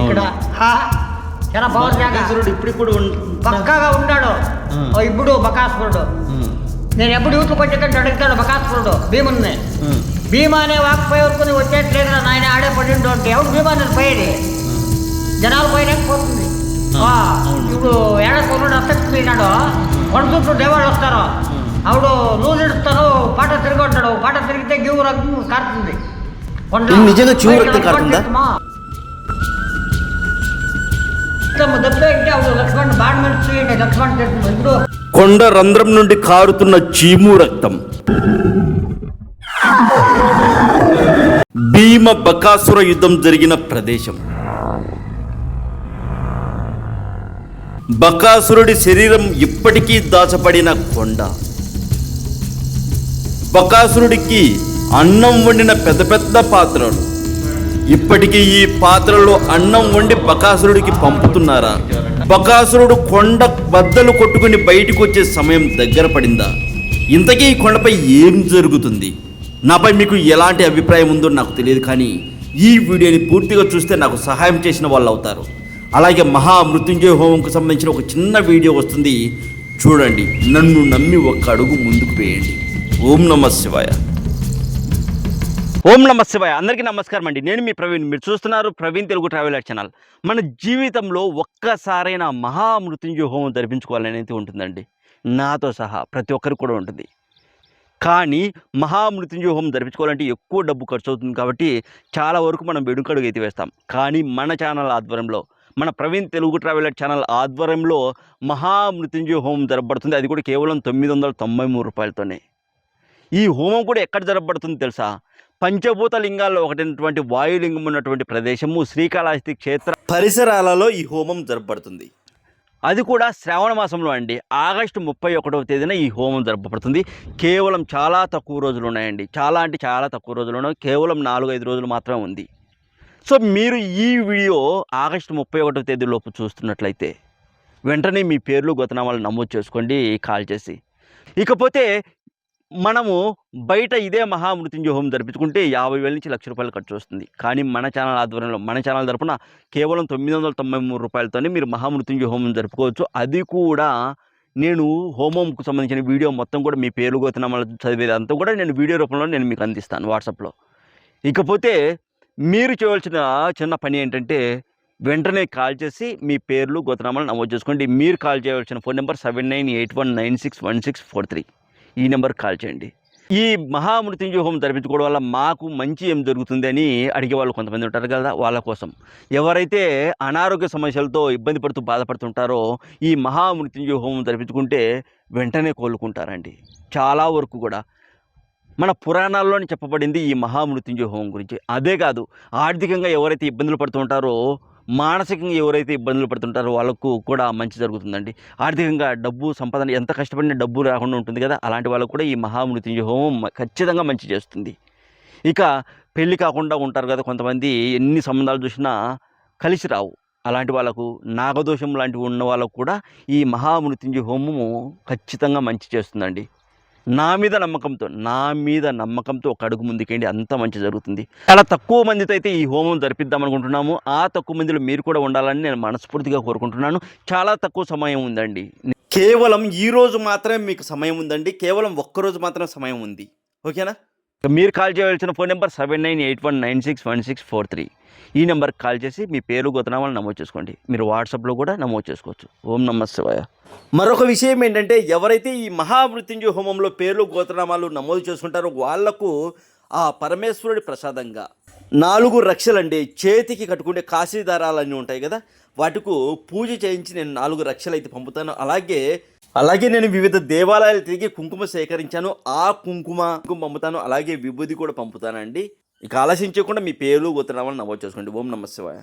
ఇక్కడ చాలా బకాసురుడు ఇప్పుడు కూడా ఉన్- పక్కాగా ఉన్నాడు. ఇప్పుడు బకాసురుడు. నేను ఎప్పుడు యూట్యూబ్ వచ్చేటట్టు అడుగుతాడు బకాసురుడు. భీముని భీమా అనే వాక్పోయి వరకు వచ్చేట్లేదు నాయన ఆడే పడి ఉంటే ఎవడు భీమా నేను పోయేది. జనాలు అవును. ఇప్పుడు ఏడకొన్నాడు అత్తకి పోయినాడు. వన్ చుట్టూ దేవాళ్ళు వస్తారు. ఆవిడ లూజ్ ఇడుస్తారు పాట తిరిగి ఉంటాడు పాట తిరిగితే గివ్వు రకం కారుతుంది. కొండ- నిజంగా కొండ రంధ్రం నుండి కారుతున్న చీము రక్తం. భీమ బకాసుర యుద్ధం జరిగిన ప్రదేశం. బకాసురుడి శరీరం ఇప్పటికీ దాచబడిన కొండ. బకాసురుడికి అన్నం వండిన పెద్ద పెద్ద పాత్రలు. ఇప్పటికీ ఈ పాత్రలో అన్నం వండి బకాసురుడికి పంపుతున్నారా? బకాసురుడు కొండ బద్దలు కొట్టుకుని బయటకు వచ్చే సమయం దగ్గర పడిందా? ఇంతకీ ఈ కొండపై ఏం జరుగుతుంది? నాపై మీకు ఎలాంటి అభిప్రాయం ఉందో నాకు తెలియదు కానీ ఈ వీడియోని పూర్తిగా చూస్తే నాకు సహాయం చేసిన వాళ్ళు అవుతారు. అలాగే మహా మృత్యుంజయ హోమంకు సంబంధించిన ఒక చిన్న వీడియో వస్తుంది. చూడండి నన్ను నమ్మి ఒక్క అడుగు ముందుకు వేయండి. ఓం నమ శివాయ. ఓం నమ శివాయ. అందరికీ నమస్కారం అండి. నేను మీ ప్రవీణ్. మీరు చూస్తున్నారు ప్రవీణ్ తెలుగు ట్రావెలర్ ఛానల్. మన జీవితంలో ఒక్కసారైనా మహామృత్యుంజయ హోమం జరిపించుకోవాలనేది ఉంటుందండి. నాతో సహా ప్రతి ఒక్కరికి కూడా ఉంటుంది. కానీ మహామృత్యుంజయ హోమం జరిపించుకోవాలంటే ఎక్కువ డబ్బు ఖర్చు అవుతుంది కాబట్టి చాలా వరకు మనం వెనుకడుగు అయితే వేస్తాం. కానీ మన ఛానల్ ఆధ్వర్యంలో మన ప్రవీణ్ తెలుగు ట్రావెలర్ ఛానల్ ఆధ్వర్యంలో మహామృత్యుంజయ హోమం జరపబడుతుంది. అది కూడా కేవలం తొమ్మిది వందల తొంభై మూడు రూపాయలతోనే. ఈ హోమం కూడా ఎక్కడ జరపబడుతుంది తెలుసా? పంచభూత లింగాల్లో ఒకటైనటువంటి వాయులింగం ఉన్నటువంటి ప్రదేశము శ్రీకాళహస్తి క్షేత్ర పరిసరాలలో ఈ హోమం జరపబడుతుంది. అది కూడా శ్రావణ మాసంలో అండి. ఆగస్టు ముప్పై ఒకటవ తేదీన ఈ హోమం జరపబడుతుంది. కేవలం చాలా తక్కువ రోజులు ఉన్నాయండి. చాలా అంటే చాలా తక్కువ రోజులు ఉన్నాయి. కేవలం నాలుగు ఐదు రోజులు మాత్రమే ఉంది. సో మీరు ఈ వీడియో ఆగస్టు ముప్పై ఒకటవ తేదీలోపు చూస్తున్నట్లయితే వెంటనే మీ పేర్లు గొతనామాలు నమోదు చేసుకోండి కాల్ చేసి. ఇకపోతే మనము బయట ఇదే మహామృత్యుంజయ హోమం జరిపించుకుంటే యాభై వేల నుంచి లక్ష రూపాయలు ఖర్చు వస్తుంది కానీ మన ఛానల్ ఆధ్వర్యంలో మన ఛానల్ తరపున కేవలం తొమ్మిది వందల తొంభై మూడు రూపాయలతోనే మీరు మహామృత్యుంజయ హోమం జరుపుకోవచ్చు. అది కూడా నేను హోమంకు సంబంధించిన వీడియో మొత్తం కూడా మీ పేరు గోతనామాలు చదివేది అంతా కూడా నేను వీడియో రూపంలో నేను మీకు అందిస్తాను వాట్సాప్లో. ఇకపోతే మీరు చేయవలసిన చిన్న పని ఏంటంటే వెంటనే కాల్ చేసి మీ పేర్లు గోతనామాలు నమోదు చేసుకోండి. మీరు కాల్ చేయవలసిన phone number seven nine eight one nine six one six four three. ఈ నెంబర్ కాల్ చేయండి. ఈ మహామృత్యుంజయ హోమం జరిపించుకోవడం వల్ల మాకు మంచి ఏం జరుగుతుంది అని అడిగే వాళ్ళు కొంతమంది ఉంటారు కదా వాళ్ళ కోసం. ఎవరైతే అనారోగ్య సమస్యలతో ఇబ్బంది పడుతూ బాధపడుతుంటారో ఈ మహామృత్యుంజయ హోమం జరిపించుకుంటే వెంటనే కోలుకుంటారండి. చాలా వరకు కూడా. మన పురాణాల్లోనే చెప్పబడింది ఈ మహామృత్యుంజయ హోమం గురించి. అదే కాదు ఆర్థికంగా ఎవరైతే ఇబ్బందులు పడుతుంటారో మానసికంగా ఎవరైతే ఇబ్బందులు పడుతుంటారో వాళ్ళకు కూడా మంచి జరుగుతుందండి. ఆర్థికంగా డబ్బు సంపాదన ఎంత కష్టపడిన డబ్బు రాకుండా ఉంటుంది కదా అలాంటి వాళ్ళకు కూడా ఈ మహామృత్యుంజయ హోమం ఖచ్చితంగా మంచి చేస్తుంది. ఇక పెళ్ళి కాకుండా ఉంటారు కదా కొంతమంది ఎన్ని సంబంధాలు చూసినా కలిసి రావు. అలాంటి వాళ్ళకు నాగదోషం లాంటివి ఉన్న వాళ్ళకు కూడా ఈ మహామృత్యుంజయ హోమము ఖచ్చితంగా మంచి చేస్తుందండి. నా మీద నమ్మకంతో నా మీద నమ్మకంతో ఒక అడుగు ముందుకేండి అంత మంచి జరుగుతుంది. చాలా తక్కువ మందితో అయితే ఈ హోమం జరిపిద్దాం అనుకుంటున్నాము ఆ తక్కువ మందిలో మీరు కూడా ఉండాలని నేను మనస్ఫూర్తిగా కోరుకుంటున్నాను. చాలా తక్కువ సమయం ఉందండి. కేవలం ఈ రోజు మాత్రమే మీకు సమయం ఉందండి. కేవలం ఒక్కరోజు మాత్రమే సమయం ఉంది. ఓకేనా? మీరు కాల్ చేయవలసిన phone number seven nine eight one nine six one six four three. ఈ నెంబర్కి కాల్ చేసి మీ పేరు గొతనామాలు నమోదు చేసుకోండి. మీరు వాట్సాప్లో కూడా నమోదు చేసుకోవచ్చు. ఓం నమ శివాయ. మరొక విషయం ఏంటంటే ఎవరైతే ఈ మహామృత్యుంజయ హోమంలో పేర్లు గోతనామాలు నమోదు చేసుకుంటారో వాళ్ళకు ఆ పరమేశ్వరుడి ప్రసాదంగా నాలుగు రక్షలండి చేతికి కట్టుకునే కాశీ దారాలన్నీ ఉంటాయి కదా వాటికు పూజ చేయించి నేను నాలుగు రక్షలు అయితే పంపుతాను. అలాగే అలాగే నేను వివిధ దేవాలయాలు తిరిగి కుంకుమ సేకరించాను. ఆ కుంకుమ కుంకుమ పంపుతాను. అలాగే విభూది కూడా పంపుతానండి. ఇక ఆలోచించకుండా మీ పేర్లు గోత్రనామాలు నమోదు చేసుకోండి ఓం నమ శివాయ.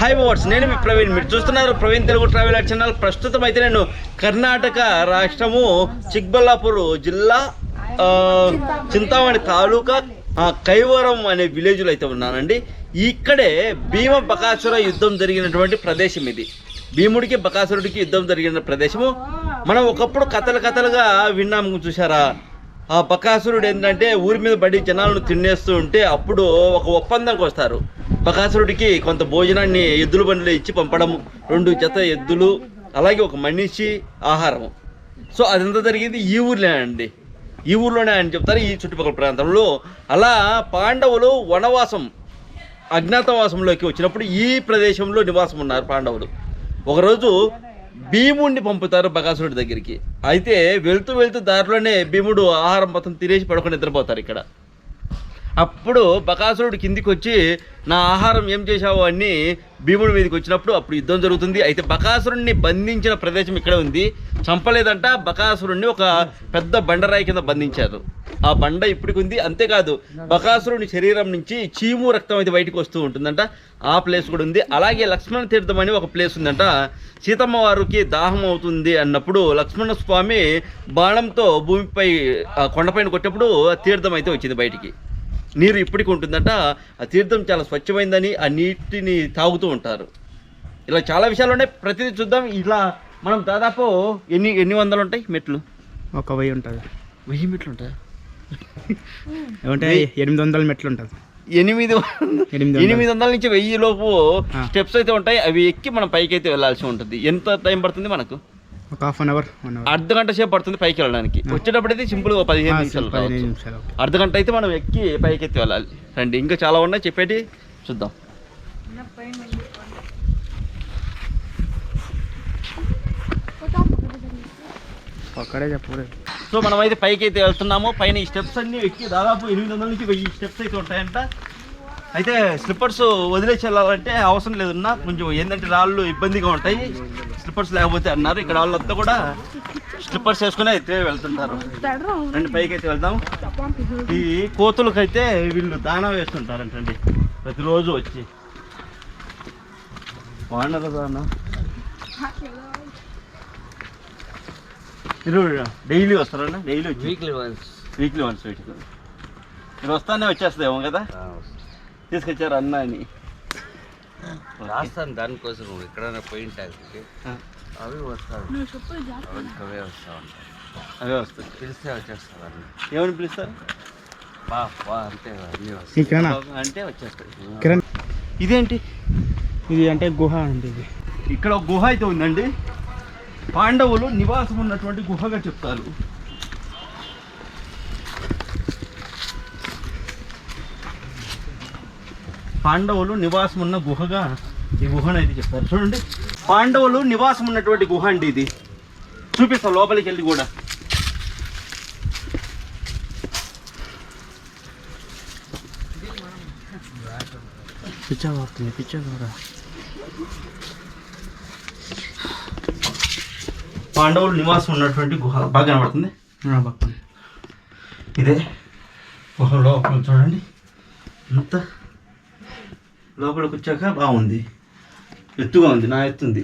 హాయ్ వాట్స్ నేను మీ ప్రవీణ్. మీరు చూస్తున్నారు ప్రవీణ్ తెలుగు ట్రావెల్ ఛానల్. ప్రస్తుతం అయితే నేను కర్ణాటక రాష్ట్రము చిక్బల్లాపూర్ జిల్లా చింతామణి తాలూకా కైవరం అనే విలేజ్లో అయితే ఉన్నానండి. ఇక్కడే భీమ బకాసుర యుద్ధం జరిగినటువంటి ప్రదేశం ఇది. భీముడికి బకాసురుడికి యుద్ధం జరిగిన ప్రదేశము. మనం ఒకప్పుడు కథలు కథలుగా విన్నాము చూసారా ఆ బకాసురుడు ఏంటంటే ఊరి మీద పడి జనాలను తినేస్తూ ఉంటే అప్పుడు ఒక ఒప్పందంకి వస్తారు. బకాసురుడికి కొంత భోజనాన్ని ఎద్దుల బండిలో ఇచ్చి పంపడం రెండు జత ఎద్దులు అలాగే ఒక మనిషి ఆహారం సో అదంతా జరిగేది ఈ ఊర్లోనే అండి. ఈ ఊర్లోనే అని చెప్తారు ఈ చుట్టుపక్కల ప్రాంతంలో. అలా పాండవులు వనవాసం అజ్ఞాతవాసంలోకి వచ్చినప్పుడు ఈ ప్రదేశంలో నివాసం ఉన్నారు పాండవులు. ఒకరోజు భీముడిని పంపుతారు బకాసురుడి దగ్గరికి. అయితే వెళ్తూ వెళ్తూ దారిలోనే భీముడు ఆహారం మొత్తం తినేసి పడుకొని నిద్రపోతారు ఇక్కడ. అప్పుడు బకాసురుడు కిందికి వచ్చి నా ఆహారం ఏం చేశావు? అని భీముడి మీదకి వచ్చినప్పుడు అప్పుడు యుద్ధం జరుగుతుంది. అయితే బకాసురుణ్ణి బంధించిన ప్రదేశం ఇక్కడే ఉంది. చంపలేదంట బకాసురుణ్ణి ఒక పెద్ద బండరాయి కింద బంధించారు. ఆ బండ ఇప్పటికి ఉంది. అంతేకాదు బకాసురుని శరీరం నుంచి చీము రక్తం అయితే బయటకు వస్తూ ఉంటుందంట. ఆ ప్లేస్ కూడా ఉంది. అలాగే లక్ష్మణ తీర్థం అని ఒక ప్లేస్ ఉందంట. సీతమ్మ వారికి దాహం అవుతుంది అన్నప్పుడు లక్ష్మణ స్వామి బాణంతో భూమిపై ఆ కొండపైన కొట్టినప్పుడు ఆ తీర్థం అయితే వచ్చింది బయటికి. నీరు ఇప్పటికి ఉంటుందంట. ఆ తీర్థం చాలా స్వచ్ఛమైందని ఆ నీటిని తాగుతూ ఉంటారు. ఇలా చాలా విషయాలు ఉన్నాయి ప్రతిదీ చూద్దాం. ఇలా మనం దాదాపు ఎన్ని ఎన్ని వందలు ఉంటాయి మెట్లు? ఒక వెయ్యి ఉంటుంది. వెయ్యి మెట్లు ఉంటాయి? ఏమంటే ఎనిమిది వందల మెట్లు ఉంటుంది. ఎనిమిది ఎనిమిది వందలు. ఎనిమిది వందల నుంచి వెయ్యి లోపు. స్టెప్స్ అయితే ఉంటాయి. అవి ఎక్కి మనం పైకి అయితే వెళ్ళాల్సి ఉంటుంది. ఎంత టైం పడుతుంది మనకు? ఒక హాఫ్ అన్ అవర్ అర్ధ గంట సేపు పడుతుంది పైకి వెళ్ళడానికి. వచ్చేటప్పుడు అయితే సింపుల్ పదిహేను నిమిషాలు అర్ధ గంట అయితే మనం ఎక్కి పైకి ఎత్తి వెళ్ళాలి. రండి ఇంకా చాలా ఉన్నాయి. చెప్పేటి? చూద్దాం. ఒక్కడే చెప్పలేదు సో మనం అయితే పైకి అయితే వెళ్తున్నాము. పైన ఈ స్టెప్స్ అన్ని ఎక్కి దాదాపు ఎనిమిది వందల నుంచి వెయ్యి స్టెప్స్ అయితే ఉంటాయంట. అయితే స్లిప్పర్స్ వదిలేసి వెళ్ళాలంటే అవసరం లేదన్నా కొంచెం ఏంటంటే రాళ్ళు ఇబ్బందిగా ఉంటాయి. స్లిప్పర్స్ లేకపోతే అన్నారు. ఇక్కడ వాళ్ళంతా కూడా స్లిప్పర్స్ వేసుకుని అయితే వెళ్తుంటారు. రండి పైకి అయితే వెళ్దాం. ఈ కోతులకైతే వీళ్ళు దానా వేస్తుంటారంటండి. ప్రతిరోజు వచ్చి. వానర దానా డైలీ వస్తారన్నా డైలీ వచ్చి? వీక్లీ వన్స్ వీక్లీ వన్స్ వీటికి మీరు వస్తానే వచ్చేస్తాయేమో కదా? తీసుకొచ్చారు అన్న అని రాస్తాను దానికోసం ఎక్కడైనా ట్యాక్సీకి ఆ, అవి వస్తాడు అవి అవే వస్తా ఉంటాయి. అవే వస్తాయి. పిలిస్తే వచ్చేస్తారు అన్ని. ఏమని పిలుస్తారు? బా బా అంతే అన్నీ వస్తాయి. ఈ కిరణ్ అంటే వచ్చేస్తాయి. కిరణ్ ఇదేంటి? ఇది అంటే గుహ అండి ఇది. ఇక్కడ ఒక గుహ అయితే ఉందండి. పాండవులు నివాసం ఉన్నటువంటి గుహగా చెప్తారు. పాండవులు నివాసం ఉన్న గుహగా ఈ గుహను అయితే చెప్తారు. చూడండి. పాండవులు నివాసం ఉన్నటువంటి గుహ అండి ఇది. చూపిస్తా లోపలికి వెళ్ళి కూడా. పిచ్చా పిచ్చా కూడా పాండవులు నివాసం ఉన్నటువంటి గుహ బాగా కనబడుతుంది. ఇదే. గుహ లోపల చూడండి. అంత లోపలికి వచ్చాక బాగుంది. ఎత్తుగా ఉంది నా ఎత్తుంది.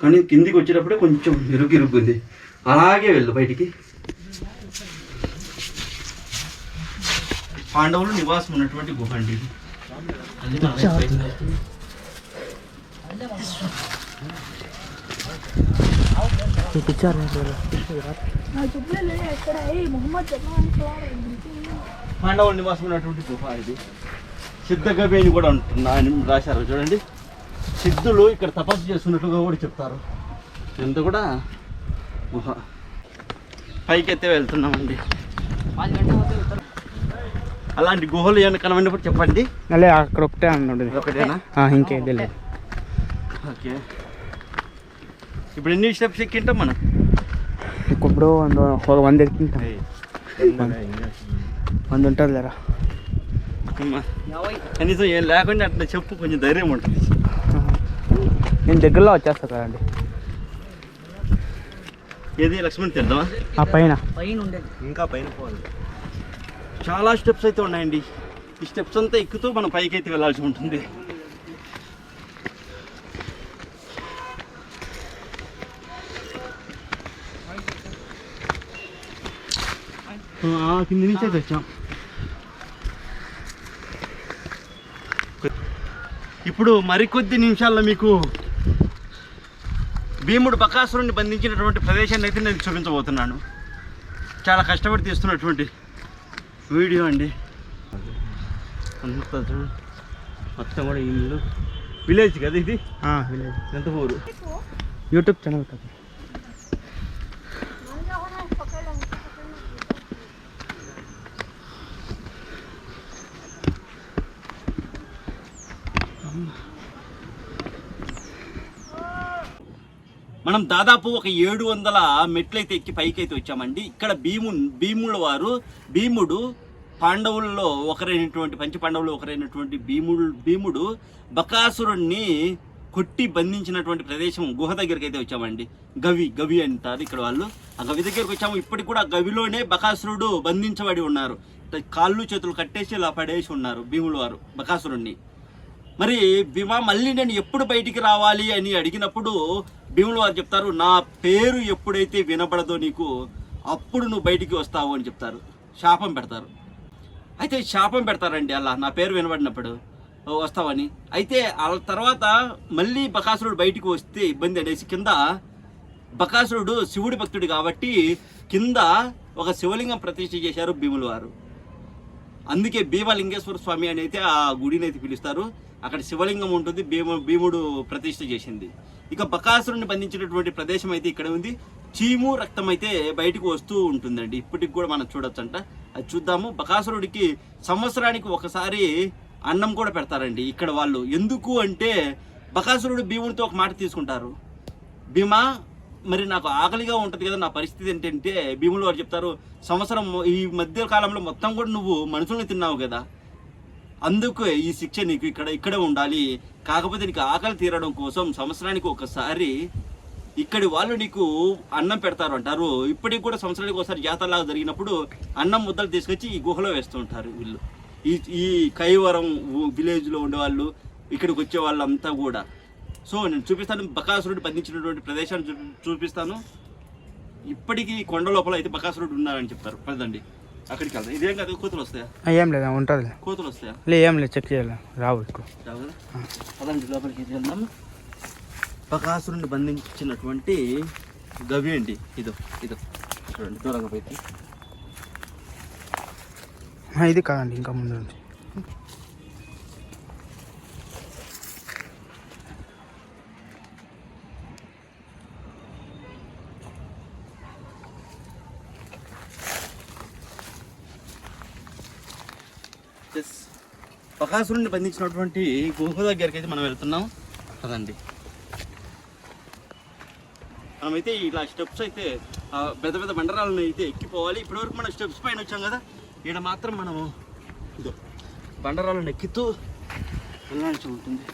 కానీ కిందికి వచ్చేటప్పుడే కొంచెం ఇరుగు ఇరుగ్గుంది అలాగే వెళ్ళు బయటికి. పాండవులు నివాసం ఉన్నటువంటి గుహ అండి ఇది. పిచ్చా నా చెప్పులే ఎక్కడ? ఏ మొహమ్మద్ చెప్పడానికి పాండవులు నివాసం ఉన్నటువంటి గుహ ఇది. సిద్ధగవి కూడా ఉంటున్నా అని రాశారు. చూడండి. సిద్ధులు ఇక్కడ తపస్సు చేస్తున్నట్లుగా కూడా చెప్తారు. ఎంత కూడా గుహ పైకి ఎత్తే వెళ్తున్నామండి. అలాంటి గుహలు ఏమైనా కనబడినప్పుడు చెప్పండి. అలే అక్కడ ఒకటే అన్నాడు. ఒకటేనా ఇంకేది లేదు. ఓకే. ఇప్పుడు ఎన్ని స్టెప్స్ ఎక్కింటాం మనం? ఇప్పుడు వంద ఒక వంద ఎక్కింటాం. వంద. ఉంటుంది లేరా. కనీసం ఏం లేకుండా అట్లా చెప్పు కొంచెం ధైర్యం ఉంటుంది. నేను దగ్గరలో వచ్చేస్తా కదండి. ఏది లక్ష్మణ్ తిద్దామా ఆ పైన. ఇంకా పైన పోవాలి. చాలా స్టెప్స్ అయితే ఉన్నాయండి. ఈ స్టెప్స్ అంతా ఎక్కుతూ మనం పైకి అయితే వెళ్ళాల్సి ఉంటుంది. ఆ, కింది నుంచి అయితే వచ్చాం. ఇప్పుడు మరికొద్ది నిమిషాల్లో మీకు భీముడు బకాసురుని బంధించినటువంటి ప్రదేశాన్ని అయితే నేను చూపించబోతున్నాను. చాలా కష్టపడి తీస్తున్నటువంటి వీడియో అండి. అంత. మొత్తం కూడా ఇల్లు. విలేజ్ కదా ఇది? విలేజ్. ఎంత ఊరు? యూట్యూబ్ ఛానల్ కదా. మనం దాదాపు ఒక ఏడు వందల మెట్లయితే ఎక్కి పైకి అయితే వచ్చామండి. ఇక్కడ భీము భీముల వారు భీముడు పాండవుల్లో ఒకరైనటువంటి పంచ పాండవులు ఒకరైనటువంటి భీముడు భీముడు బకాసురుణ్ణి కొట్టి బంధించినటువంటి ప్రదేశం గుహ దగ్గరికి అయితే వచ్చామండి. గవి గవి అంటారు ఇక్కడ వాళ్ళు. ఆ గవి దగ్గరికి వచ్చాము. ఇప్పటికి కూడా గవిలోనే బకాసురుడు బంధించబడి ఉన్నారు. కాళ్ళు చేతులు కట్టేసి ఇలా పడేసి ఉన్నారు భీముల వారు బకాసురుణ్ణి. మరి భీమా మళ్ళీ నేను ఎప్పుడు బయటికి రావాలి అని అడిగినప్పుడు భీముల వారు చెప్తారు నా పేరు ఎప్పుడైతే వినబడదో నీకు అప్పుడు నువ్వు బయటికి వస్తావు అని చెప్తారు. శాపం పెడతారు. అయితే శాపం పెడతారండి అలా నా పేరు వినబడినప్పుడు. "ఓ, వస్తావని. అయితే ఆ తర్వాత మళ్ళీ బకాసురుడు బయటికి వస్తే ఇబ్బంది అనేసి కింద బకాసురుడు శివుడి భక్తుడు కాబట్టి కింద ఒక శివలింగం ప్రతిష్ఠ చేశారు భీముల వారు. అందుకే భీమలింగేశ్వర స్వామి అని అయితే ఆ గుడిని అయితే పిలుస్తారు. అక్కడ శివలింగం ఉంటుంది. భీము భీముడు ప్రతిష్ఠ చేసింది. ఇక బకాసురుని బంధించినటువంటి ప్రదేశం అయితే ఇక్కడ ఉంది. చీము రక్తం అయితే బయటకు వస్తూ ఉంటుందండి. ఇప్పటికి కూడా మనం చూడొచ్చంట. అది చూద్దాము. బకాసురుడికి సంవత్సరానికి ఒకసారి అన్నం కూడా పెడతారండి ఇక్కడ వాళ్ళు. ఎందుకు అంటే బకాసురుడు భీముడితో ఒక మాట తీసుకుంటారు. భీమా మరి నాకు ఆకలిగా ఉంటుంది కదా నా పరిస్థితి ఏంటంటే భీములు వారు చెప్తారు సంవత్సరం ఈ మధ్య కాలంలో మొత్తం కూడా నువ్వు మనుషుల్ని తిన్నావు కదా. అందుకే ఈ శిక్ష నీకు ఇక్కడ ఇక్కడే ఉండాలి. కాకపోతే నీకు ఆకలి తీరడం కోసం సంవత్సరానికి ఒకసారి ఇక్కడి వాళ్ళు నీకు అన్నం పెడతారు అంటారు. ఇప్పటికి కూడా సంవత్సరానికి ఒకసారి జాతరలాగా జరిగినప్పుడు అన్నం ముద్దలు తీసుకొచ్చి ఈ గుహలో వేస్తుంటారు వీళ్ళు. ఈ ఈ కైవరం విలేజ్లో ఉండేవాళ్ళు ఇక్కడికి వచ్చే వాళ్ళంతా కూడా. సో నేను చూపిస్తాను. బకాసురుడు బంధించినటువంటి ప్రదేశాన్ని చూ చూపిస్తాను. ఇప్పటికీ కొండ లోపల అయితే బకాసురుడు ఉన్నారని చెప్తారు. పదండి. అక్కడికి వెళ్దాం. ఇదేం కాదు వస్తాయా? ఏం లేదా ఉంటుంది వస్తాయా? లే ఏం లేదు చెక్ చేయాలి. రావు ఎక్కువ. పదండి లోపలికి వెళ్దాం. బకాసురుని బంధించినటువంటి గవి అండి. ఇదో ఇదో. చూడండి దూరంగా పోయి. ఇది కాదండి ఇంకా ముందు బకాసురుని బంధించినటువంటి గుహ దగ్గరికి అయితే మనం వెళ్తున్నాం. కదండి మనమైతే ఇలా స్టెప్స్ అయితే పెద్ద పెద్ద బండరాలను అయితే ఎక్కిపోవాలి. ఇప్పటివరకు మనం స్టెప్స్ పైన వచ్చాం కదా. ఇక్కడ మాత్రం మనము ఇదో బండరాలను ఎక్కుతూ వెళ్ళాల్సి ఉంటుంది.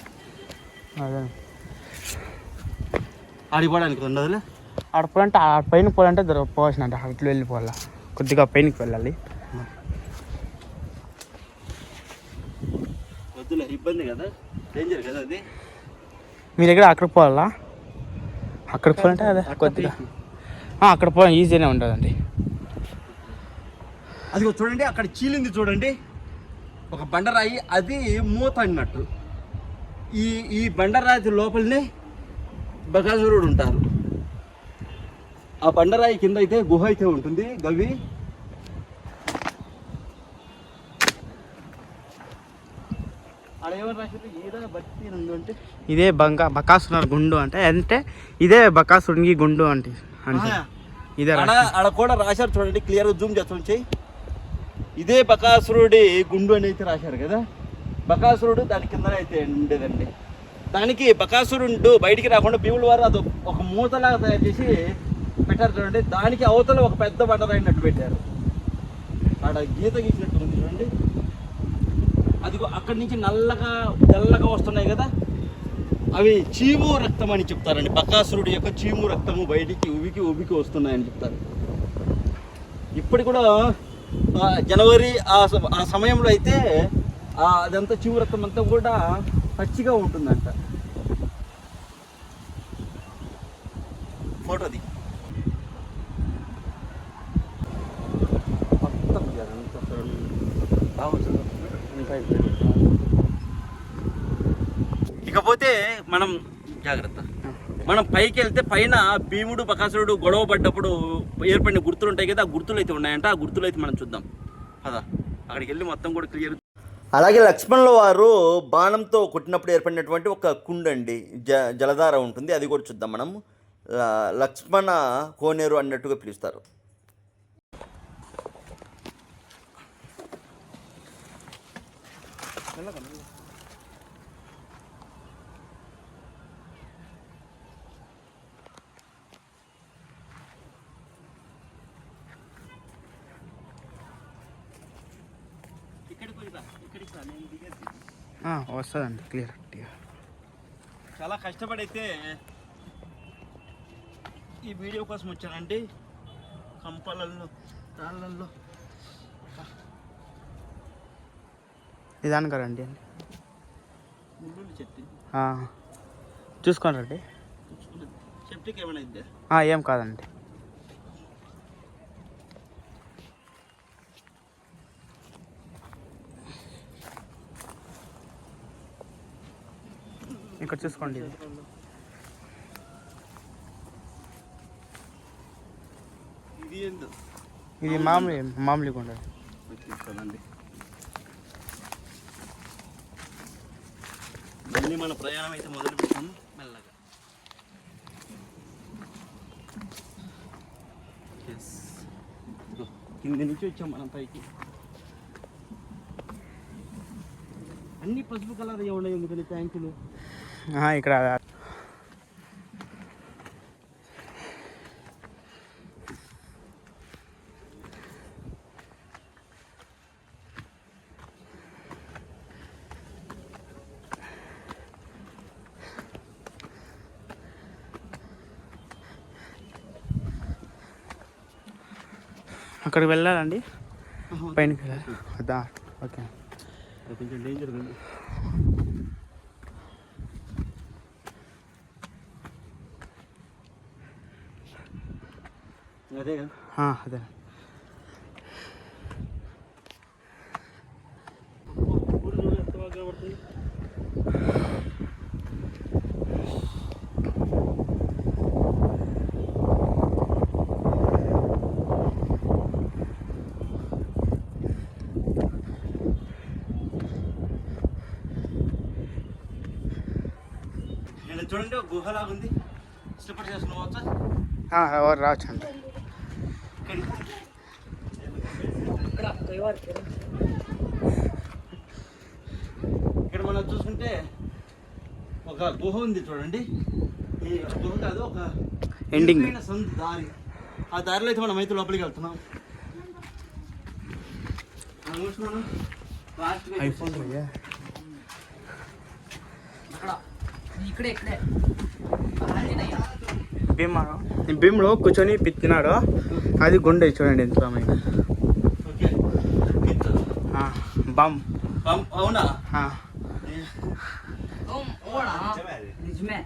అదే. ఆడిపోవడానికి ఉండదులే ఆడ పోవాలంటే ఆ పైన పోవాలంటే దొర పోవాల్సిన అంటే అట్లా వెళ్ళిపోవాలా. కొద్దిగా పైనకి వెళ్ళాలి వద్దులే ఇబ్బంది కదా? డేంజర్ కదా అది? మీ దగ్గర అక్కడ పోవాలా? అక్కడ పోవాలంటే అదే కొద్దిగా. అక్కడ పోవాలి. ఈజీగానే ఉంటుందండి. అది చూడండి అక్కడ చీలింది చూడండి. ఒక బండరాయి అది మూత అన్నట్టు ఈ ఈ బండరాయి లోపలనే బగాసురుడు ఉంటారు. ఆ బండరాయి కింద అయితే గుహ అయితే ఉంటుంది. గవి ఆడ ఏమని రాశారు ఏదైనా బట్టి ఉంది అంటే ఇదే బంక బకాసుర గుండు అంటే అంటే ఇదే బకాసురునికి గుండు అంటే అంటే. ఇదే ఆడ కూడా రాశారు చూడండి క్లియర్ జూమ్ చేస్తాం చెయ్యి. ఇదే బకాసురుడి గుండు అని అయితే రాశారు కదా? బకాసురుడు దాని కింద అయితే ఉండేదండి. దానికి బకాసురుడు బయటికి రాకుండా భీముల వారు అది ఒక మూతలాగా తయారు చేసి పెట్టారు చూడండి. దానికి అవతల ఒక పెద్ద బండరాయినట్టు పెట్టారు. ఆడ గీత గీసినట్టు ఉంది చూడండి. అదిగో అక్కడి నుంచి నల్లగా తెల్లగా వస్తున్నాయి కదా? అవి చీము రక్తం అని చెప్తారండి. బకాసురుడి యొక్క చీము రక్తము బయటికి ఉవికి ఉబికి వస్తున్నాయని చెప్తారు. ఇప్పటి కూడా జనవరి ఆ ఆ సమయంలో అయితే అదంతా చీము రక్తం అంతా కూడా పచ్చిగా ఉంటుందంట. ఫోటోది. ఇకపోతే మనం జాగ్రత్త. మనం పైకి వెళ్తే పైన భీముడు బకాసురుడు గొడవ పడ్డప్పుడు ఏర్పడిన గుర్తులు ఉంటాయి కదా ఆ గుర్తులు అయితే ఉన్నాయంట. ఆ గుర్తులు అయితే మనం చూద్దాం. కదా అక్కడికి వెళ్ళి మొత్తం కూడా క్లియర్ అలాగే లక్ష్మణుల వారు బాణంతో కొట్టినప్పుడు ఏర్పడినటువంటి ఒక కుండండి జ జలధార ఉంటుంది. అది కూడా చూద్దాం మనం. లక్ష్మణ కోనేరు అన్నట్టుగా పిలుస్తారు. వస్తుందండి క్లియర్ చాలా కష్టపడైతే ఈ వీడియో కోసం వచ్చానండి. కంపలల్లో రాళ్ళల్లో. నిదానికి రండి అండి చూసుకోండి రండి. ఏం కాదండి. ఇక్కడ చూసుకోండి ఇది. ఇది మామూలు మామూలుగా ఉండదు చూడండి మళ్ళీ మన ప్రయాణం అయితే మొదలు పెట్టాము మెల్లగా కింది నుంచి వచ్చాం మనం పైకి. అన్ని పసుపు కలర్ ఉన్నాయి ఎందుకని ట్యాంకులు ఆ, ఇక్కడ అక్కడికి వెళ్ళాలండి. పైనకి వెళ్ళాలి. అదా ఓకే. అది కొంచెం డేంజర్ ఉంది అదే అదే ఊరు చూడు ఎంత బాగా కనబడుతుంది ఇక్కడ చూడండి ఒక గుహలాగా ఉంది స్లిప్పర్ చేసుకుని పోవచ్చా ఎవరు రావచ్చండి. ఇక్కడికి ఇక్కడ మనం చూసుకుంటే ఒక గుహ ఉంది చూడండి. ఈ గుహ కాదు ఒక సందు దారి. ఆ దారిలో అయితే మనం అయితే లోపలికి వెళ్తున్నాం. ఐఫోన్ ఇక్కడే ఇక్కడే భీమాడు భీముడు కూర్చొని పిత్తినాడు. అది గుండె చూడండి ఎంత బామ్. అవునా? నిజమే.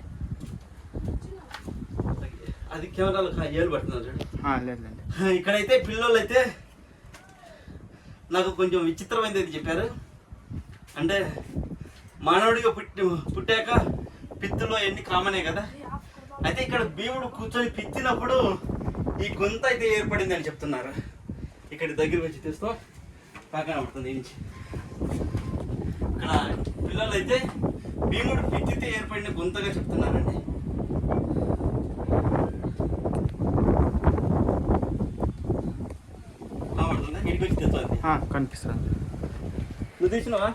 అది కెమెరాలో ఏలు పడుతున్నారు ఇక్కడైతే పిల్లలు అయితే నాకు కొంచెం విచిత్రమైనది అయితే చెప్పారు. అంటే మానవుడిగా పుట్టి పుట్టాక పిత్తులో ఎన్ని కామనే కదా? అయితే ఇక్కడ భీముడు కూర్చొని పిత్తినప్పుడు ఈ గొంత అయితే ఏర్పడింది అని చెప్తున్నారు. ఇక్కడ దగ్గరికి వచ్చి తీస్తూ పక్కన పడుతుంది ఈ నుంచి. ఇక్కడ పిల్లలు అయితే భీముడు పిత్తితే ఏర్పడిన గొంతగా చెప్తున్నారండి. కనబడుతుందా? కనిపిస్తుంది. నువ్వు తీసినావా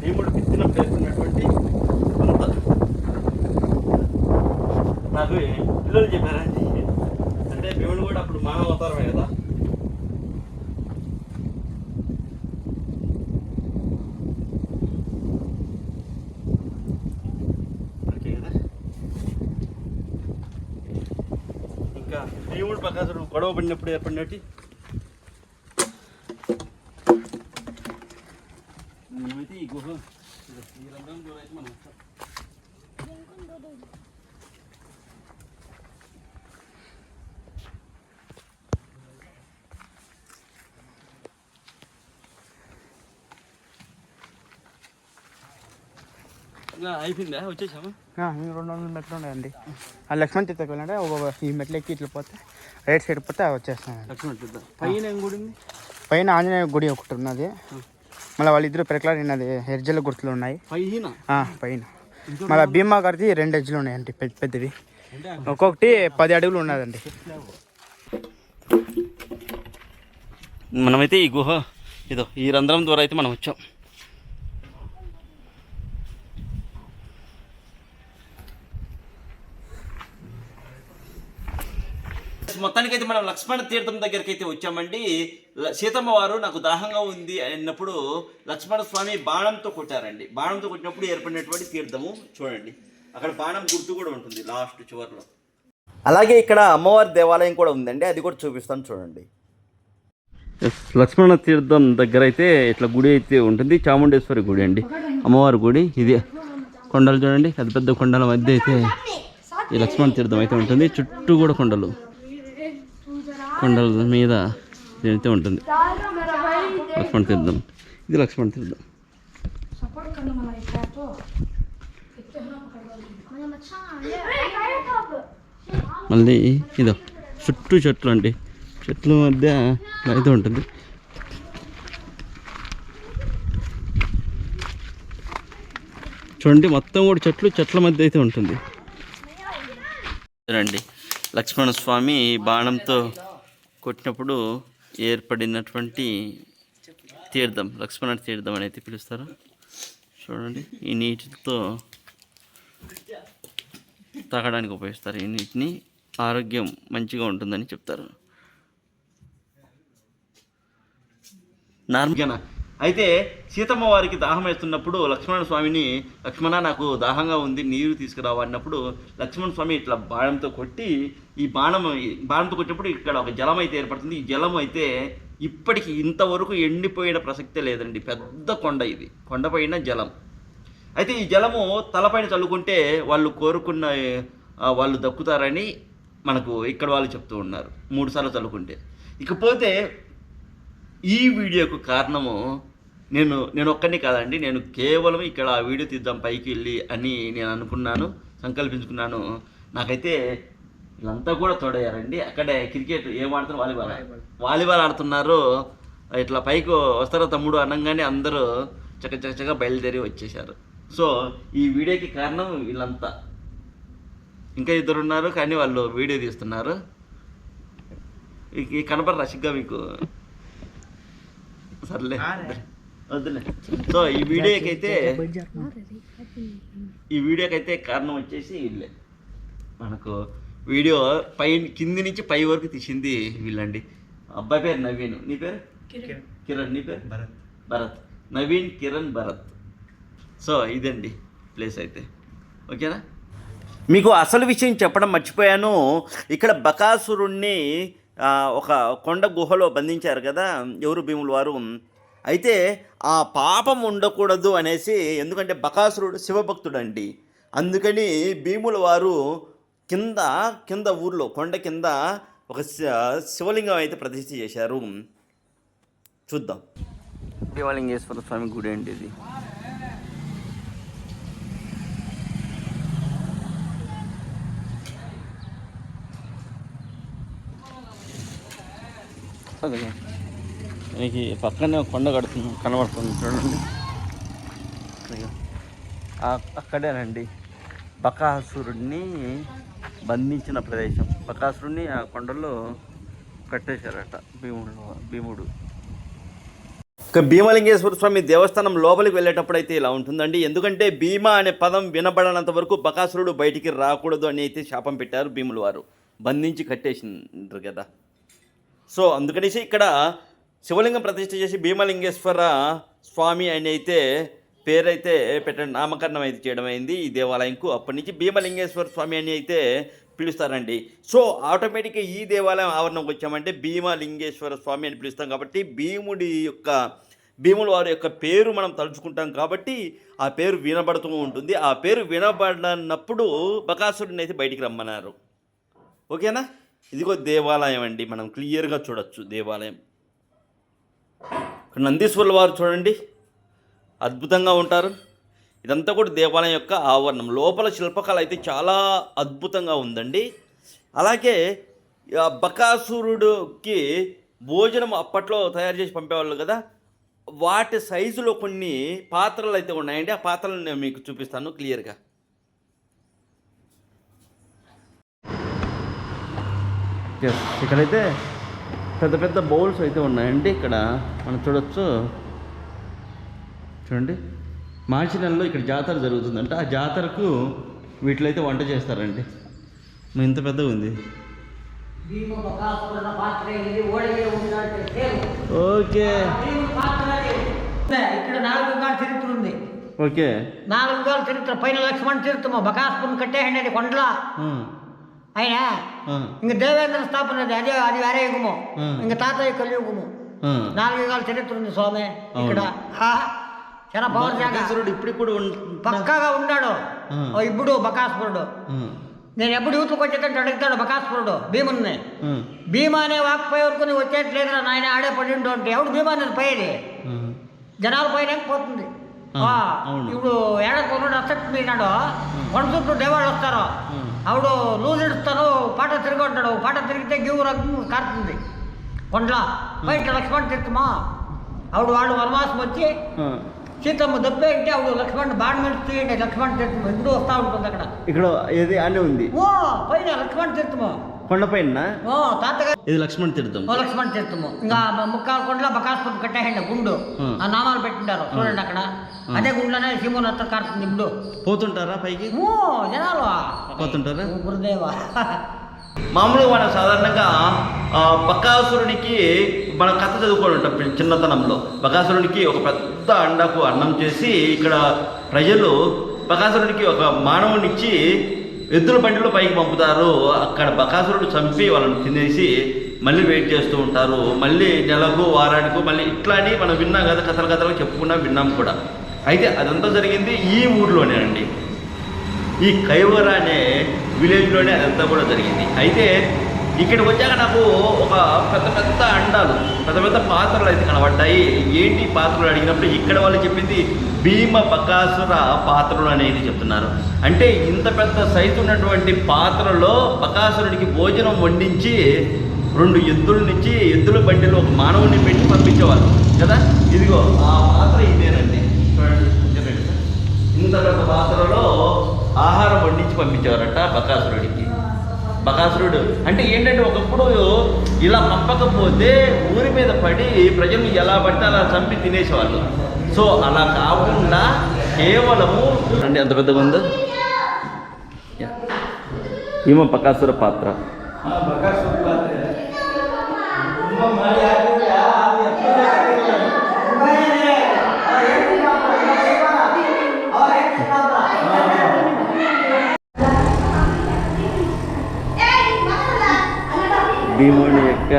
భీముడు పిత్తినప్పుడు ఏర్పడినటువంటి కొంత నాకు పిల్లలు చెప్పారా? అంటే భీముడు కూడా అప్పుడు మానవ అవతారమే కదా. కదా. ఇంకా భీముడు ప్రకాశుడు గొడవ పడినప్పుడు ఏర్పడినట్టు మేమైతే ఈ గుహ ఈ రంధ్రం ద్వారా అయితే మనం వచ్చాం. అయిపోయిందా వచ్చేసాము రెండు వందల మెట్లు ఉన్నాయండి. ఆ లక్ష్మణ్ తీర్థకి వెళ్ళంటే ఒక ఈ మెట్లు ఎక్కి ఇట్లా పోతే రైట్ సైడ్ పోతే అవి వచ్చేస్తాయండి. లక్ష్మణ్ చూద్దాం పైన ఏం గుడి ఉంది? పైన ఆంజనేయ గుడి ఒకటి ఉన్నది. మళ్ళీ వాళ్ళిద్దరు పెరకలాడినది ఎర్జల గుర్తులు ఉన్నాయి. పైన? ఆ, పైన. మళ్ళీ భీమా గారిది రెండు ఎడ్జులు ఉన్నాయండి పెద్ద పెద్దవి. ఒక్కొక్కటి పది అడుగులు ఉన్నదండి. మనమైతే ఈ గుహ ఇదో ఈ రంధ్రం ద్వారా అయితే మనం వచ్చాం. మొత్తానికైతే మనం లక్ష్మణ తీర్థం దగ్గరికి అయితే వచ్చామండి సీతమ్మ వారు నాకు దాహంగా ఉంది అన్నప్పుడు లక్ష్మణ స్వామి బాణంతో కొట్టారండి. బాణంతో కొట్టినప్పుడు ఏర్పడినటువంటి తీర్థము చూడండి. అక్కడ బాణం గుర్తు కూడా ఉంటుంది లాస్ట్ చివరిలో. అలాగే ఇక్కడ అమ్మవారి దేవాలయం కూడా ఉందండి. అది కూడా చూపిస్తాను చూడండి. లక్ష్మణ తీర్థం దగ్గర అయితే ఇట్లా గుడి అయితే ఉంటుంది. చాముండేశ్వరి గుడి అండి. అమ్మవారి గుడి. ఇది కొండలు చూడండి. పెద్ద పెద్ద కొండల మధ్య అయితే ఈ లక్ష్మణ తీర్థం అయితే ఉంటుంది. చుట్టూ కూడా కొండలు. కొండల మీద అయితే ఉంటుంది. లక్ష్మణ తీర్థం. ఇది లక్ష్మణ తీర్థం. మళ్ళీ ఇదో చుట్టూ చెట్లు అండి. చెట్ల మధ్య అయితే ఉంటుంది. చూడండి మొత్తం కూడా చెట్లు చెట్ల మధ్య అయితే ఉంటుంది. రండి. లక్ష్మణ స్వామి బాణంతో కొట్టినప్పుడు ఏర్పడినటువంటి తీర్థం లక్ష్మణ తీర్థం అని అయితే పిలుస్తారు? చూడండి ఈ నీటితో తాగడానికి ఉపయోగిస్తారు. ఈ నీటిని ఆరోగ్యం మంచిగా ఉంటుందని చెప్తారు. నార్మల్గా అయితే సీతమ్మ వారికి దాహం వేస్తున్నప్పుడు లక్ష్మణ స్వామిని లక్ష్మణ నాకు దాహంగా ఉంది నీరు తీసుకురావు అన్నప్పుడు లక్ష్మణ స్వామి ఇట్లా బాణంతో కొట్టి ఈ బాణం బాణంతో కొట్టినప్పుడు ఇక్కడ ఒక జలం అయితే ఏర్పడుతుంది. ఈ జలం అయితే ఇప్పటికి ఇంతవరకు ఎండిపోయిన ప్రసక్తే లేదండి. పెద్ద కొండ ఇది. కొండపైన జలం. అయితే ఈ జలము తలపైన చల్లుకుంటే వాళ్ళు కోరుకున్న వాళ్ళు దక్కుతారని మనకు ఇక్కడ వాళ్ళు చెప్తూ ఉన్నారు. మూడుసార్లు చల్లుకుంటే. ఇకపోతే ఈ వీడియోకు కారణము నేను నేను ఒక్కడిని కాదండి నేను కేవలం ఇక్కడ ఆ వీడియో తీద్దాం పైకి వెళ్ళి అని నేను అనుకున్నాను సంకల్పించుకున్నాను. నాకైతే వీళ్ళంతా కూడా తోడయ్యారండి. అక్కడే క్రికెట్ ఏం ఆడుతున్నారు? వాలీబాల్. వాలీబాల్. ఆడుతున్నారు. ఇట్లా పైకి వస్తారో తమ్ముడు అనగానే అందరూ చక్క బయలుదేరి వచ్చేసారు సో ఈ వీడియోకి కారణం వీళ్ళంతా. ఇంకా ఇద్దరు ఉన్నారు కానీ వాళ్ళు వీడియో తీస్తున్నారు. ఈ- ఈ కనపడ రసిగ్గా మీకు? సర్లే. వద్దులే. సో ఈ వీడియోకి అయితే ఈ వీడియోకి అయితే కారణం వచ్చేసి వీళ్ళే. మనకు వీడియో పై కింది నుంచి పై వరకు తీసింది వీళ్ళండి. అబ్బాయి పేరు నవీన్. నీ పేరు? కిరణ్. నీ పేరు? భరత్. భరత్. నవీన్ కిరణ్ భరత్. సో ఇదండి ప్లేస్ అయితే. ఓకేనా? మీకు అసలు విషయం చెప్పడం మర్చిపోయాను. ఇక్కడ బకాసురుణ్ణి ఒక కొండ గుహలో బంధించారు కదా ఎవరు భీములు వారు అయితే ఆ పాపం ఉండకూడదు అనేసి ఎందుకంటే బకాసురుడు శివభక్తుడు అండి అందుకని భీముల వారు కింద కింద ఊర్లో కొండ కింద ఒక శివలింగం అయితే ప్రతిష్ఠ చేశారు. చూద్దాం. భీమలింగేశ్వర స్వామి గుడి అండి ఇది. మీకు పక్కనే ఒక కొండ కడుతుంది కనబడుతుంది చూడండి. అక్కడేనండి బకాసురుడిని బంధించిన ప్రదేశం. బకాసురుడిని ఆ కొండలో కట్టేశారట భీముడు భీముడు. ఇక భీమలింగేశ్వర స్వామి దేవస్థానం లోపలికి వెళ్ళేటప్పుడు అయితే ఇలా ఉంటుందండి. ఎందుకంటే భీమ అనే పదం వినబడనంత వరకు బకాసురుడు బయటికి రాకూడదు అని అయితే శాపం పెట్టారు భీములు వారు. బంధించి కట్టేసిండ్రు కదా. సో అందుకనేసి ఇక్కడ శివలింగం ప్రతిష్ఠ చేసి భీమలింగేశ్వర స్వామి అని అయితే పేరైతే పెట్టడం నామకరణం అయితే చేయడం అయింది. ఈ దేవాలయంకు అప్పటి నుంచి భీమలింగేశ్వర స్వామి అని అయితే పిలుస్తారండి. సో ఆటోమేటిక్గా ఈ దేవాలయం ఆవరణకు వచ్చామంటే భీమలింగేశ్వర స్వామి అని పిలుస్తాం కాబట్టి భీముడి యొక్క భీముల వారి యొక్క పేరు మనం తలుచుకుంటాం కాబట్టి ఆ పేరు వినబడుతూ ఉంటుంది. ఆ పేరు వినబడినప్పుడు బకాసుడిని అయితే బయటికి రమ్మన్నారు. ఓకేనా? ఇదిగో దేవాలయం అండి. మనం క్లియర్గా చూడొచ్చు దేవాలయం. ఇక్కడ నందీశ్వరుల వారు చూడండి. అద్భుతంగా ఉంటారు. ఇదంతా కూడా దేవాలయం యొక్క ఆవరణం. లోపల శిల్పకళ అయితే చాలా అద్భుతంగా ఉందండి. అలాగే బకాసురుడికి భోజనం అప్పట్లో తయారు చేసి పంపేవాళ్ళు కదా. వాటి సైజులో కొన్ని పాత్రలు అయితే ఉన్నాయండి. ఆ పాత్రలను నేను మీకు చూపిస్తాను క్లియర్గా. ఇక్కడైతే పెద్ద పెద్ద బౌల్స్ అయితే ఉన్నాయండి ఇక్కడ మనం చూడొచ్చు. చూడండి. మార్చి నెలలో ఇక్కడ జాతర జరుగుతుందంట ఆ జాతరకు వీటిలో అయితే వంట చేస్తారండి. ఇంత పెద్దగా ఉంది. ఓకే. ఇక్కడ నాలుగు చరిత్ర ఉంది. ఓకే. నాలుగు చరిత్ర పైన లక్ష్మణ చరిత్రము బకాసురుని కట్టేయండి కొండల. ఆ, ఇంక దేవేంద్ర స్థాపన అది అదే వేరే యుగము. ఇంక తాతయ్య కలియుగము. నాలుగు యుగాల చరిత్ర ఉంది స్వామి ఇక్కడ. చాలా పవర్ ఇప్పుడు కూడా పక్కాగా ఉన్నాడు. ఇప్పుడు బకాసురుడు. నేను ఎప్పుడు యూత్కి వచ్చేటట్టు అడుగుతాడు బకాసురుడు భీముని భీమా అనే వాక్పై వరకు వచ్చేట్లేదురా నాయన ఆడే పడిండు అంటే. ఎవడు భీమా అనేది పోయేది. జనాలు పైన పోతుంది. ఇప్పుడు ఏడకొన్నాడు అసెట్ మీనాడు కొండ చుట్టూ దేవాళ్ళు వస్తారు. ఆవిడ లూజ్ ఇడుస్తాను పాట తిరుగుంటాడు పాట తిరిగితే గివ్వు రక్తం కారుతుంది. కొండల బయట లక్ష్మణ్ తీర్థమా? ఆవిడ వాళ్ళు వనవాసం వచ్చి సీతమ్మ దెబ్బే అంటే ఆవిడ లక్ష్మణ్ బాణ్ మీద తీయండి లక్ష్మణ్ తీర్థం ఎప్పుడు వస్తూ ఉంటుంది అక్కడ. ఇక్కడ ఏది అన్నీ ఉంది? ఓ పైన లక్ష్మణ్ తీర్థము కొండపైన ఓ తాతగారు. ఇది లక్ష్మణ్ తీర్థం ఓ లక్ష్మణ్ తీర్థము ఇంకా ముక్కాల కొండలో బకాసుపతి కట్టేయండి గుండు. ఆ. నామాలు పెట్టింటారు చూడండి అక్కడ. అదే గుండెలోనే సింహం అత్త కారుతుంది ఇప్పుడు. పోతుంటారా పైకి? ఓ జనాలు. పోతుంటారా? గురుదేవా. మామూలుగా మనం సాధారణంగా బకాసురునికి మనం కథ చదువుకొని ఉంటాం చిన్నతనంలో. బకాసురునికి ఒక పెద్ద అండకు అన్నం చేసి ఇక్కడ ప్రజలు బకాసురునికి ఒక మానవునిచ్చి ఎద్దుల బండిలో పైకి పంపుతారు. అక్కడ బకాసురుడు చంపి వాళ్ళని తినేసి మళ్ళీ వెయిట్ చేస్తూ ఉంటారు. మళ్ళీ నెలకు వారానికి మళ్ళీ ఇట్లా అని మనం విన్నాం కదా కథలు కథలు చెప్పుకున్నా విన్నాం కూడా. అయితే అదంతా జరిగింది ఈ ఊర్లోనే అండి. ఈ కైవర అనే విలేజ్లోనే అదంతా కూడా జరిగింది. అయితే ఇక్కడికి వచ్చాక నాకు ఒక పెద్ద పెద్ద అండాలు పెద్ద పెద్ద పాత్రలు అయితే కనబడ్డాయి. ఏంటి పాత్రలు అడిగినప్పుడు ఇక్కడ వాళ్ళు చెప్పింది భీమ బకాసుర పాత్రలు అనేది చెప్తున్నారు. అంటే ఇంత పెద్ద సైజు ఉన్నటువంటి పాత్రలో బకాసురుడికి భోజనం వండించి రెండు ఎద్దుల నుంచి ఎద్దుల బండిలో ఒక మానవుడిని పెట్టి పంపించేవాళ్ళు కదా? ఇదిగో ఆ పాత్ర ఇదేనండి. చూడండి. ఇంత పెద్ద పాత్రలో ఆహారం వండించి పంపించేవారట బకాసురుడికి. బకాసురుడు అంటే ఏంటంటే ఒకప్పుడు ఇలా పంపకపోతే ఊరి మీద పడి ప్రజలు ఎలా పడితే అలా చంపి తినేసేవాళ్ళు. సో అలా కాకుండా కేవలము అంటే ఎంత పెద్దగా ఉందో? ఈమె బకాసుర పాత్ర. భీముని యొక్క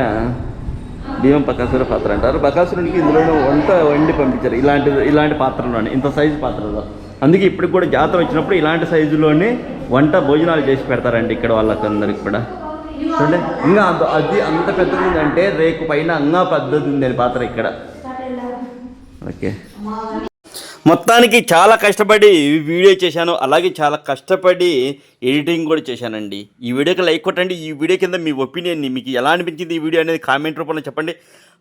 భీమం బకాసుర పాత్ర అంటారు. బకాసురునికి ఇందులోనే వంట వండి పంపించారు. ఇలాంటి ఇలాంటి పాత్రలోనే ఇంత సైజు పాత్రలో. అందుకే ఇప్పటికి కూడా జాతర వచ్చినప్పుడు ఇలాంటి సైజులోనే వంట భోజనాలు చేసి పెడతారండి ఇక్కడ వాళ్ళకందరికి కూడా. చూడండి ఇంకా అంత అది అంత పెద్దది ఉందంటే రేకు పైన అంగా పెద్దది ఉంది పాత్ర ఇక్కడ. ఓకే. మొత్తానికి చాలా కష్టపడి వీడియో చేశాను. అలాగే చాలా కష్టపడి ఎడిటింగ్ కూడా చేశానండి. ఈ వీడియోకి లైక్ కొట్టండి. ఈ వీడియో కింద మీ ఒపీనియన్ని మీకు ఎలా అనిపించింది ఈ వీడియో అనేది కామెంట్ రూపంలో చెప్పండి.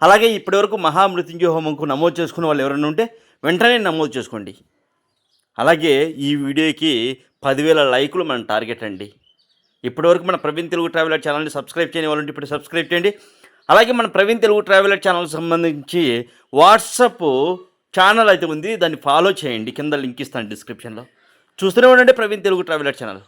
అలాగే ఇప్పటివరకు మహామృత్యుంజయ హోమంకు నమోదు చేసుకున్న వాళ్ళు ఎవరైనా ఉంటే వెంటనే నమోదు చేసుకోండి. అలాగే ఈ వీడియోకి పదివేల లైకులు మన టార్గెట్ అండి. ఇప్పటివరకు మన ప్రవీణ్ తెలుగు ట్రావెలర్ ఛానల్ని సబ్స్క్రైబ్ చేయని వాళ్ళు ఇప్పుడు సబ్స్క్రైబ్ చేయండి. అలాగే మన ప్రవీణ్ తెలుగు ట్రావెలర్ ఛానల్కి సంబంధించి వాట్సప్ ఛానల్ అయితే ఉంది దాన్ని ఫాలో చేయండి. కింద లింక్ ఇస్తాను డిస్క్రిప్షన్లో చూస్తూనే ఉండండి ప్రవీణ్ తెలుగు ట్రావెలర్ ఛానల్